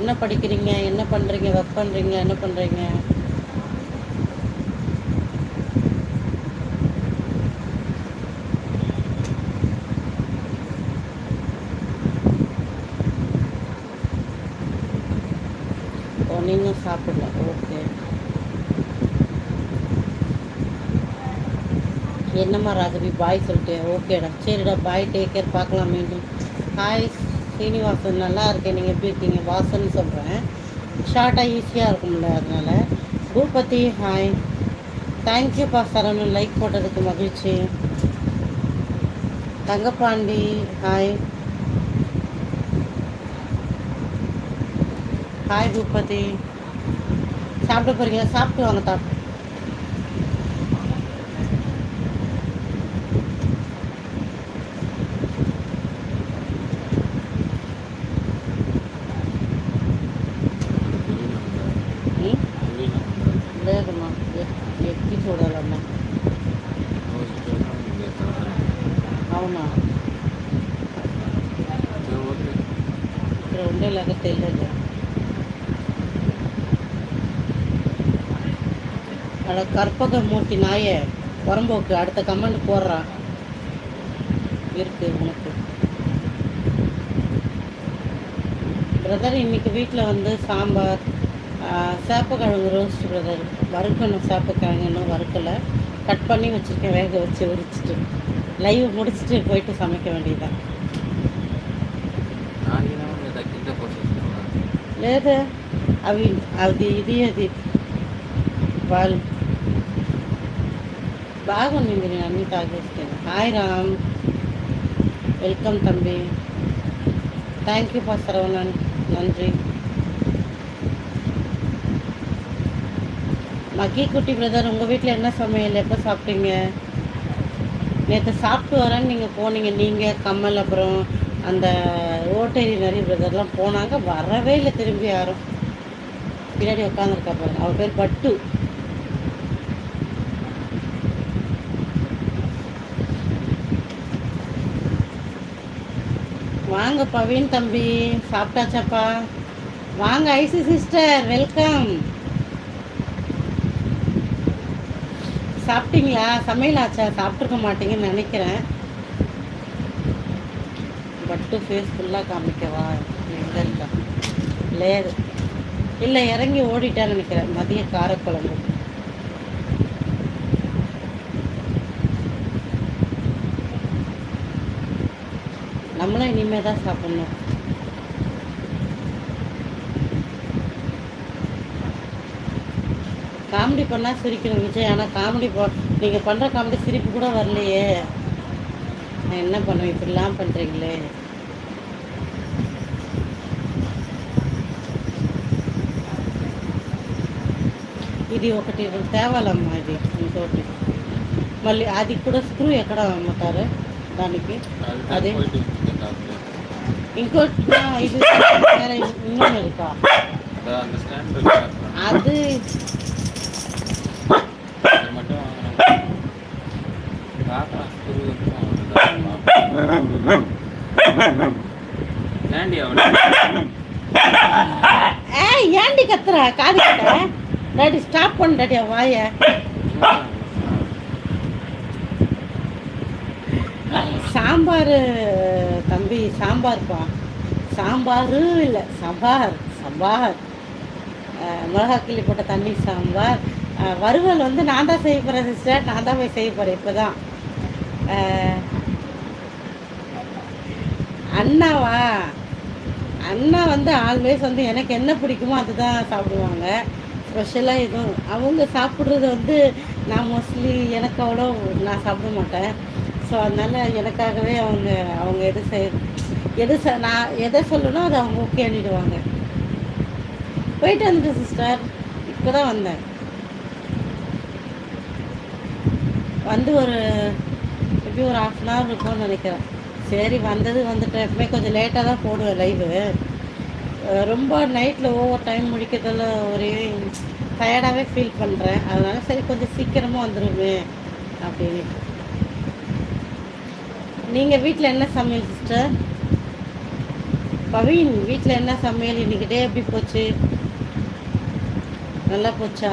என்ன படிக்கிறீங்க? என்ன பண்ணுறீங்க ஒர்க் பண்ணுறீங்க என்ன பண்ணுறீங்க ஓ நீங்களும் சாப்பிடல. ஓகே. என்னம்மா ராகவி பாய் சொல்லிட்டேன். ஓகேடா. சரிடா பாய் டேக் கேர் பார்க்கலாம் மீண்டும். ஹாய் சீனிவாசன் நல்லா இருக்கேன் நீங்கள் எப்படி இருக்கீங்க? வாசன் சொல்கிறேன் ஷார்ட்டாக ஈஸியாக இருக்கும்ல அதனால். பூபதி ஹாய் தேங்க்யூப்பா சரவணன். லைக் போட்டதுக்கு மகிழ்ச்சி. Thangapandi hi hi Boopathi. சாப்பிட போகிறீங்க சாப்பிட்டு வாங்க தா అవునా ఇక్కడ ఉండేలాగా తెలియదు அட கற்பகமூர்த்தி நாயே புறம்போக்கு அடுத்த கமெண்ட் போடுறான் இருக்கு உனக்கு பிரதர் இன்னைக்கு வீட்டில் வந்து சாம்பார் சேப்பக்கிழங்கு ரோஸ்ட் பிரதர் வறுக்கணும் சேப்பக்கிழங்கு இன்னும் வறுக்கலை கட் பண்ணி வச்சுருக்கேன் வேக வச்சு உரிச்சிட்டு லைவ் முடிச்சுட்டு போயிட்டு சமைக்க வேண்டியதுதான் లేదు అవి అది ఇది అది వాళ్ళు బాగుంది నేను అన్నీ తాగేస్తాను హాయ్ రామ్ వెల్కమ్ தம்பி தேங்க்யூ பா சரவணன் நன்றி மக்கி குட்டி பிரதர் உங்கள் வீட்டில் என்ன சமையல்? எப்போ சாப்பிட்டீங்க? நேற்று சாப்பிட்டு வரேன்னு நீங்கள் போனீங்க. நீங்கள் கம்மல் அப்புறம் அந்த ஓட்டேரி நிறைய பிரதர்லாம் போனாங்க. வரவே இல்லை திரும்பி யாரும். பின்னாடி உட்காந்துருக்கா பாருங்க. அவள் பேர் பட்டு. வாங்க பவீன் தம்பி சாப்பிட்டாச்சாப்பா? வாங்க ஐசி சிஸ்டர் வெல்கம். சாப்பிட்டீங்களா? சமையல் ஆச்சா சாப்பிட்ருக்க மாட்டீங்கன்னு நினைக்கிறேன். பட்டு ஃபேஸ் ஃபுல்லாக காமிக்கவா? எங்கே இருக்கா? லேது இல்லை இறங்கி ஓடிட்டான்னு நினைக்கிறேன். மதிய காரக்குழம்பு. நம்மளும் இனிமேல் தான் சாப்பிட்ணும். காமெடி பண்ணால் சிரிக்கணும் விஜய் ஆனால் காமெடி போ நீங்கள் பண்ணுற காமெடி சிரிப்பு கூட வரலையே நான் என்ன பண்ணுவேன் இப்படிலாம் பண்ணுறீங்களே ఇది ఒకటి తేవాలమ్మా ఇది ఇంకోటి మళ్ళీ అది కూడా స్క్రూ ఎక్కడ అమ్ముతారు దానికి అదే ఇంకోటి ఆ, ఇది వేరే இன்னொன்று ஏண்டி ஏன்டி கத்துற? காது கிட்ட? டாடி ஸ்டாப் பண்ணு டாடி வாய. சாம்பார் தம்பி சாம்பார்ப்பா. சாம்பார் இல்லை சபார் சபார் மிளகா கிள்ளி போட்ட தண்ணி சாம்பார். வறுவல் வந்து நான் தான் செய்ய போகிறேன் சிஸ்டர். நான் தான் போய் செய்ய போகிறேன் இப்போ தான் அண்ணாவா? அண்ணா வந்து ஆல்வேஸ் வந்து எனக்கு என்ன பிடிக்குமோ அதுதான் சாப்பிடுவாங்க. ஸ்பெஷலாக எதுவும் அவங்க சாப்பிட்றது வந்து நான் மோஸ்ட்லி எனக்கு அவ்வளோ நான் சாப்பிட மாட்டேன். ஸோ அதனால் எனக்காகவே அவங்க அவங்க எது செய் எது ச நான் எதை சொல்லணும் அதை அவங்க ஓகே அண்ணிடுவாங்க போயிட்டு வந்துட்டு சிஸ்டர் இப்போ தான் வந்தேன். வந்து ஒரு எப்படி ஒரு ஹாஃப் அன் ஹவர் இருக்கும்னு நினைக்கிறேன். சரி வந்தது வந்துட்டேன் எப்பவுமே கொஞ்சம் லேட்டாக தான் போடுவேன் லைவு ரொம்ப நைட்டில் ஓவர் டைம் முடிக்கிறதுல ஒரே டயர்டாகவே ஃபீல் பண்ணுறேன் அதனால சரி கொஞ்சம் சீக்கிரமாக வந்துடுமே அப்படின்னு. நீங்கள் வீட்டில் என்ன சமையல் சிஸ்டர் பவீன் வீட்டில் என்ன சமையல்? இன்னைக்கு டே எப்படி போச்சு? நல்லா போச்சா?